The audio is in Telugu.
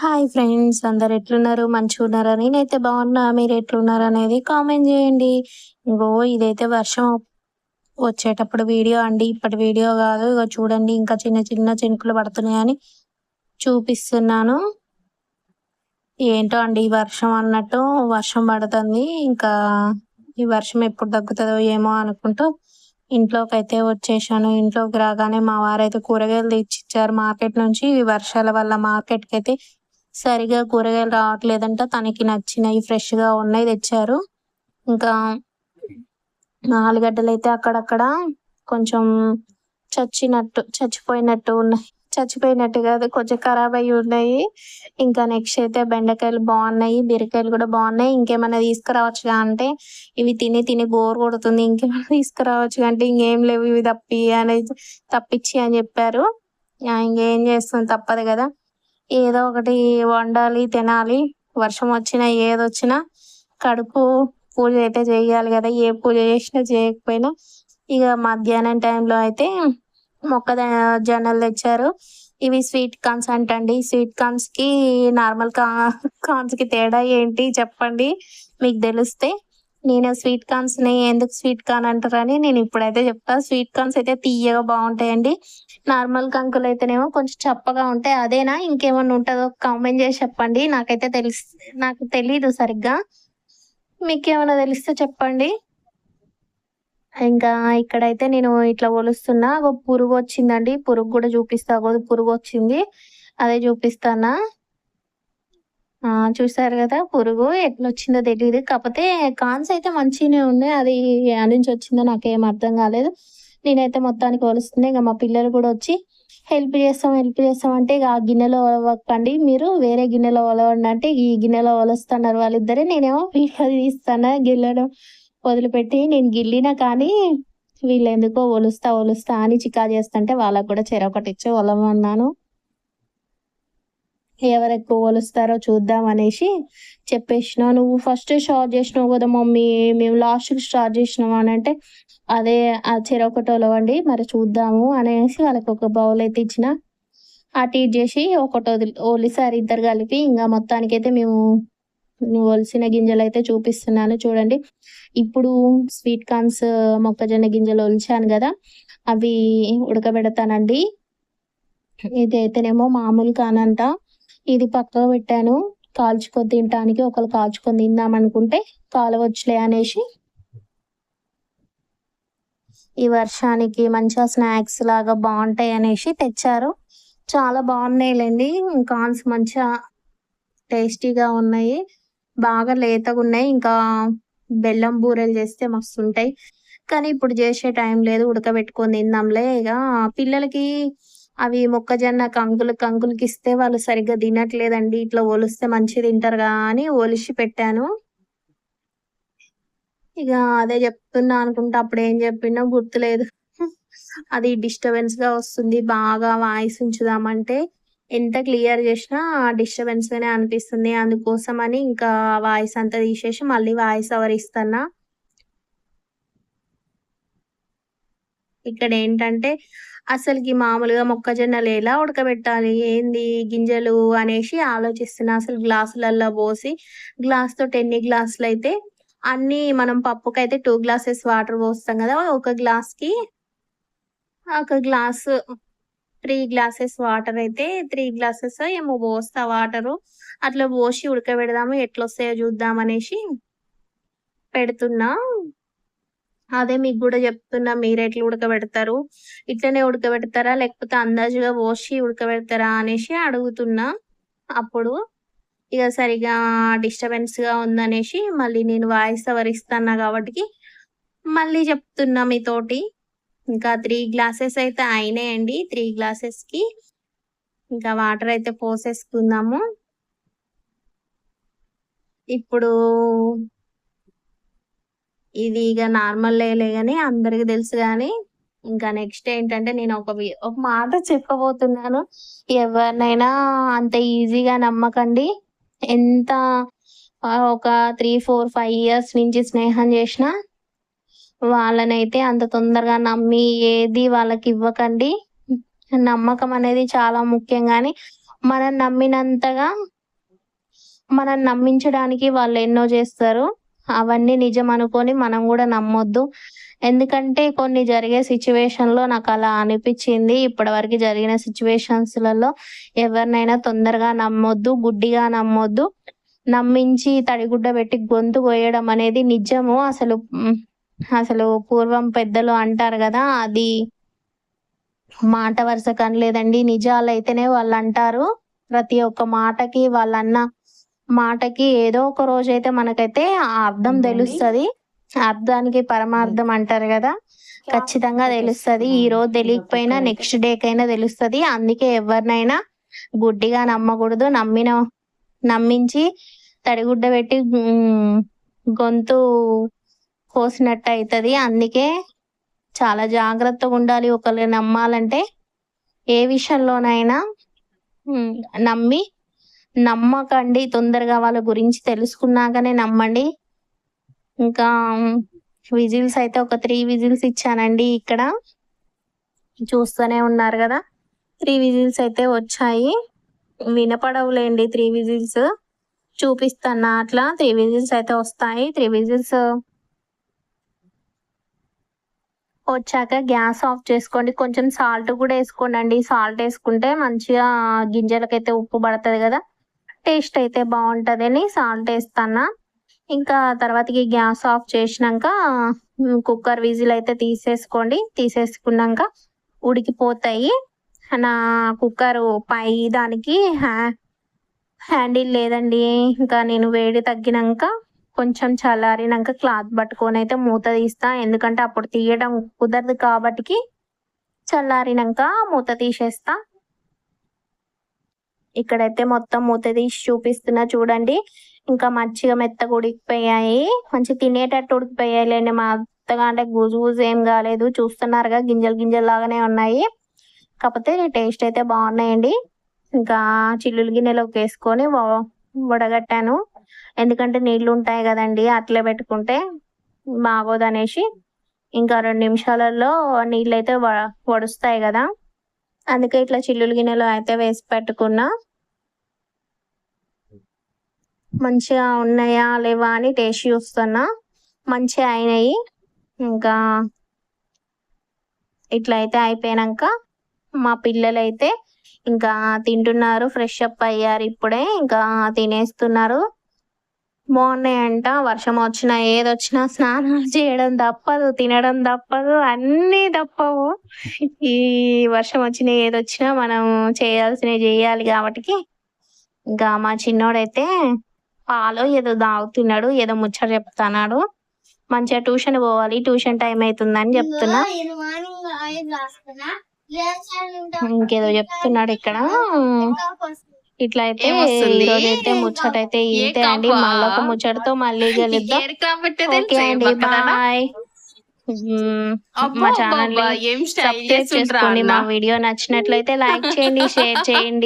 హాయ్ ఫ్రెండ్స్ అందరు ఎట్లున్నారు? మంచిగా ఉన్నారా నేనైతే బాగున్నా. మీరు ఎట్లున్నారు అనేది కామెంట్ చేయండి. ఇంకో ఇదైతే వర్షం వచ్చేటప్పుడు వీడియో అండి. ఇప్పటి వీడియో కాదు. ఇక చూడండి ఇంకా చిన్న చిన్న చినుకులు పడుతున్నాయని చూపిస్తున్నాను. ఏంటో అండి ఈ వర్షం అన్నట్టు. వర్షం పడుతుంది. ఇంకా ఈ వర్షం ఎప్పుడు తగ్గుతుందో ఏమో అనుకుంటూ ఇంట్లోకి అయితే వచ్చేసాను. ఇంట్లోకి రాగానే మా వారైతే కూరగాయలు తెచ్చిచ్చారు మార్కెట్ నుంచి. ఈ వర్షాల వల్ల మార్కెట్కి అయితే సరిగా కూరగాయలు రావట్లేదంట. తనకి నచ్చినవి ఫ్రెష్గా ఉన్నాయి తెచ్చారు. ఇంకా ఆలుగడ్డలు అయితే అక్కడక్కడ కొంచెం చచ్చినట్టు చచ్చిపోయినట్టు ఉన్నాయి. చచ్చిపోయినట్టు కాదు కొంచెం ఖరాబ్ అయ్యి ఉన్నాయి. ఇంకా నెక్స్ట్ అయితే బెండకాయలు బాగున్నాయి బీరకాయలు కూడా బాగున్నాయి. ఇంకేమైనా తీసుకురావచ్చుగా అంటే ఇవి తిని తిని బోర్ కొడుతుంది. ఇంకేమైనా తీసుకురావచ్చుగా అంటే ఇంకేం లేవు. ఇవి తప్పి అనేది తప్పించి అని చెప్పారు. ఇంకేం చేస్తుంది? తప్పదు కదా. ఏదో ఒకటి వండాలి తినాలి. వర్షం వచ్చినా ఏదొచ్చినా కడుపు పూజ అయితే చేయాలి కదా. ఏ పూజ చేసినా చేయకపోయినా. ఇక మధ్యాహ్నం టైంలో అయితే మొక్క జొన్నలు తెచ్చారు. ఇవి స్వీట్ కార్న్స్ అంటండి. స్వీట్ కార్న్స్కి నార్మల్ కా కాన్స్కి తేడా ఏంటి చెప్పండి. మీకు తెలిస్తే నేను స్వీట్ కార్న్స్ని ఎందుకు స్వీట్ కార్న్ అంటారని నేను ఇప్పుడైతే చెప్తా. స్వీట్ కార్న్స్ అయితే తీయగా బాగుంటాయండి. నార్మల్ కంకులు అయితేనేమో కొంచెం చప్పగా ఉంటాయి అదేనా? ఇంకేమన్నా ఉంటుందో కామెంట్ చేసి చెప్పండి. నాకైతే తెలుసు నాకు తెలీదు సరిగ్గా. మీకు ఏమైనా తెలిస్తే చెప్పండి. ఇంకా ఇక్కడైతే నేను ఇట్లా ఒలుస్తున్నా. ఒక పురుగు వచ్చిందండి. పురుగు కూడా చూపిస్తా. పురుగు వచ్చింది. అదే చూపిస్తానా? చూసారు కదా పురుగు ఎట్లా వచ్చిందో తెలియదు కాకపోతే కాన్స్ అయితే మంచిగానే ఉన్నాయి. అది ఎక్కడి నుంచి వచ్చిందో నాకేం అర్థం కాలేదు. నేనైతే మొత్తానికి ఒలుస్తున్నా ఇక మా పిల్లలు కూడా వచ్చి హెల్ప్ చేస్తాం హెల్ప్ చేస్తాం అంటే ఇక ఆ గిన్నెలో ఒలవకండి. మీరు వేరే గిన్నెలో ఒలవండి అంటే ఈ గిన్నెలో ఒలుస్తున్నారు వాళ్ళిద్దరే. నేనేమో వీడియో తీస్తాను గిన్నెలో వదిలిపెట్టి నేను గిల్లినా కానీ వీళ్ళు ఎందుకో ఒలుస్తా ఒలుస్తా అని చికా చేస్తుంటే వాళ్ళకు కూడా చెరొకటి ఇచ్చి ఒలవన్నాను ఎవరు ఎక్కువ కొలుస్తారో చూద్దాం అనేసి చెప్పేసిన. నువ్వు ఫస్ట్ స్టార్ట్ చేసినావు కదా మమ్మీ మేము లాస్ట్కి స్టార్ట్ చేసినాం అని అంటే అదే ఆ చెరొకటి ఒలవండి మరి చూద్దాము అనేసి వాళ్ళకి ఒక బౌల్ అయితే ఇచ్చిన. అటు ఇటు చేసి ఒకటి వదిలి ఒలిసారి ఇద్దరు కలిపి ఇంకా మొత్తానికైతే మేము నువ్వు ఒలిసిన గింజలు అయితే చూపిస్తున్నాను చూడండి. ఇప్పుడు స్వీట్ కార్న్స్ మొక్కజొన్న గింజలు ఒలిచాను కదా అవి ఉడకబెడతానండి. ఇది అయితేనేమో మామూలు కానంట ఇది పక్కకు పెట్టాను. కాల్చుకొని తినటానికి ఒకరు కాల్చుకొని తిందాం అనుకుంటే కాలవచ్చులే అనేసి. ఈ వర్షానికి మంచిగా స్నాక్స్ లాగా బాగుంటాయి అనేసి తెచ్చారు. చాలా బాగున్నాయిలేండి కార్న్స్ మంచిగా టేస్టీగా ఉన్నాయి. బాగా లేతగా ఉన్నాయి. ఇంకా బెల్లం బూరెలు చేస్తే మస్తు ఉంటాయి. కానీ ఇప్పుడు చేసే టైం లేదు. ఉడకబెట్టుకొని తిందాంలే. ఇక పిల్లలకి అవి మొక్కజొన్న కంకులు కంకులకి ఇస్తే వాళ్ళు సరిగ్గా తినట్లేదండి. ఇట్లా ఒలిస్తే మంచిగా తింటారు అని ఒలిసి పెట్టాను. ఇక అదే చెప్తున్నా అనుకుంటా అప్పుడు ఏం చెప్పినా గుర్తులేదు. అది డిస్టర్బెన్స్గా వస్తుంది. బాగా వాయిస్ ఉంచుదామంటే ఎంత క్లియర్ చేసినా డిస్టర్బెన్స్ గానే అనిపిస్తుంది. అందుకోసం అని ఇంకా వాయిస్ అంతా తీసేసి మళ్ళీ వాయిస్ ఓవర్ ఇస్తున్నా. ఇక్కడ ఏంటంటే అసలుకి మామూలుగా మొక్కజొన్నలు ఎలా ఉడకబెట్టాలి? ఏంది గింజలు అనేసి ఆలోచిస్తున్నా. అసలు గ్లాసులలో పోసి గ్లాస్ తోటి ఎన్ని గ్లాసులు అయితే అన్ని మనం పప్పుకైతే టూ గ్లాసెస్ వాటర్ పోస్తాం కదా ఒక గ్లాస్కి ఒక గ్లాస్ త్రీ గ్లాసెస్ వాటర్ అయితే త్రీ గ్లాసెస్ ఏమో పోస్తా వాటరు. అట్లా పోసి ఉడకబెడదాము ఎట్లొస్తాయో చూద్దాం అనేసి పెడుతున్నా. అదే మీకు కూడా చెప్తున్నా మీరు ఎట్లా ఉడకబెడతారు. ఇట్లనే ఉడకబెడతారా? లేకపోతే అందాజుగా పోసి ఉడకబెడతారా అనేసి అడుగుతున్నా. అప్పుడు ఇక సరిగా డిస్టర్బెన్స్గా ఉందనేసి మళ్ళీ నేను వాయిస్ ఓవర్ కాబట్టి మళ్ళీ చెప్తున్నా మీతోటి. ఇంకా త్రీ గ్లాసెస్ అయితే అయినాయండి. త్రీ గ్లాసెస్కి ఇంకా వాటర్ అయితే పోసేసుకుందాము. ఇప్పుడు ఇది ఇక నార్మల్ లేలే కానీ అందరికి తెలుసు కానీ ఇంకా నెక్స్ట్ ఏంటంటే నేను ఒక ఒక మాట చెప్పబోతున్నాను. ఎవరినైనా అంత ఈజీగా నమ్మకండి. ఎంత ఒక త్రీ ఫోర్ ఫైవ్ ఇయర్స్ నుంచి స్నేహం చేసినా వాళ్ళనైతే అంత తొందరగా నమ్మి ఏది వాళ్ళకి ఇవ్వకండి. నమ్మకం అనేది చాలా ముఖ్యం కానీ మనం నమ్మినంతగా మనం నమ్మించడానికి వాళ్ళు ఎన్నో చేస్తారు. అవన్నీ నిజం అనుకొని మనం కూడా నమ్మొద్దు. ఎందుకంటే కొన్ని జరిగే situation లో నాకు అలా అనిపించింది. ఇప్పటివరకు జరిగిన situations లలో ఎవరినైనా తొందరగా నమ్మొద్దు గుడ్డిగా నమ్మొద్దు. నమ్మించి తడిగుడ్డ పెట్టి గొంతు కోయడం అనేది నిజము. అసలు అసలు పూర్వం పెద్దలు అంటారు కదా అది మాట వరుస కనలేదండి. నిజాలు అయితేనే వాళ్ళు అంటారు ప్రతి ఒక్క మాటకి వాళ్ళన్న మాటకి ఏదో ఒక రోజు అయితే మనకైతే ఆ అర్థం తెలుస్తది. అర్థానికి పరమార్థం అంటారు కదా. ఖచ్చితంగా తెలుస్తది. ఈ రోజు తెలియకపోయినా నెక్స్ట్ డే కైనా తెలుస్తది. అందుకే ఎవరినైనా గుడ్డిగా నమ్మకూడదు. నమ్మిన నమ్మించి తడిగుడ్డ పెట్టి గొంతు కోసినట్టు అవుతుంది అందుకే చాలా జాగ్రత్తగా ఉండాలి. ఒకరిని నమ్మాలంటే ఏ విషయంలోనైనా నమ్మి నమ్మకండి తొందరగా వాళ్ళ గురించి తెలుసుకున్నాకనే నమ్మండి. ఇంకా విజిల్స్ అయితే ఒక త్రీ విజిల్స్ ఇచ్చానండి ఇక్కడ. చూస్తూనే ఉన్నారు కదా. త్రీ విజిల్స్ అయితే వచ్చాయి. వినపడవులేండి త్రీ విజిల్స్. చూపిస్తాను అట్లా? త్రీ విజిల్స్ అయితే వస్తాయి. త్రీ విజిల్స్ వచ్చాక గ్యాస్ ఆఫ్ చేసుకోండి. కొంచెం సాల్ట్ కూడా వేసుకోండి సాల్ట్ వేసుకుంటే మంచిగా గింజలకైతే ఉప్పు పడుతుంది కదా. టేస్ట్ అయితే బాగుంటుందని సాల్ట్ వేస్తాను. ఇంకా తర్వాతకి గ్యాస్ ఆఫ్ చేసినాక కుక్కర్ విజిల్ అయితే తీసేసుకోండి. తీసేసుకున్నాక ఉడికిపోతాయి. నా కుక్కర్ పై దానికి హ్యా హ్యాండిల్ లేదండి. ఇంకా నేను వేడి తగ్గినాక కొంచెం చల్లారినాక క్లాత్ పట్టుకొని అయితే మూత తీస్తా. ఎందుకంటే అప్పుడు తీయడం కుదరదు కాబట్టి చల్లారినాక మూత తీసేస్తా. ఇక్కడైతే మొత్తం మూత తీసి చూపిస్తున్నా చూడండి. ఇంకా మంచిగా మెత్తగా ఉడికిపోయాయి. మంచి తినేటట్టు ఉడికిపోయాయి లేండి. మా అత్తగా అంటే గుజు గుజు ఏం కాలేదు. చూస్తున్నారుగా గింజలు గింజలు లాగానే ఉన్నాయి. కాకపోతే టేస్ట్ అయితే బాగున్నాయండి. ఇంకా చిల్లులు గిన్నెలోకి వేసుకొని వ- వడగట్టాను. ఎందుకంటే నీళ్ళు ఉంటాయి కదండి అట్లే పెట్టుకుంటే బాగోదనేసి ఇంకా రెండు నిమిషాలలో నీళ్ళు అయితే వడుస్తాయి కదా. అందుకే ఇట్లా చిల్లులు గిన్నెలో అయితే వేసి పెట్టుకున్నా. మంచిగా ఉన్నాయా లేవా అని టేస్ట్ చూస్తున్నా. మంచిగా అయినాయి. ఇంకా ఇట్లా అయితే అయిపోయాక మా పిల్లలు అయితే ఇంకా తింటున్నారు. ఫ్రెష్ అప్ అయ్యారు ఇప్పుడే. ఇంకా తినేస్తున్నారు. బాగున్నాయంట. వర్షం వచ్చినా ఏదొచ్చినా స్నానాలు చేయడం తప్పదు తినడం తప్పదు అన్నీ తప్పవు. ఈ వర్షం వచ్చినా ఏదొచ్చినా మనం చేయాల్సినవి చేయాలి కాబట్టి. ఇంకా మా చిన్నోడైతే పాలు ఏదో తాగుతున్నాడు ఏదో ముచ్చట చెప్తున్నాడు. మంచిగా ట్యూషన్ పోవాలి ట్యూషన్ టైం అవుతుందని చెప్తున్నా. ఇంకేదో చెప్తున్నాడు ఇక్కడ. ఇట్లా అయితే ముచ్చట అయితే ఇంతే అండి? మళ్ళీ ఒక ముచ్చటతో మళ్ళీ కలుద్దాం. ఓకే అండి బాయ్. మా ఛానల్ సబ్స్క్రైబ్ చేసుకోండి మా వీడియో నచ్చినట్లయితే లైక్ చేయండి షేర్ చేయండి.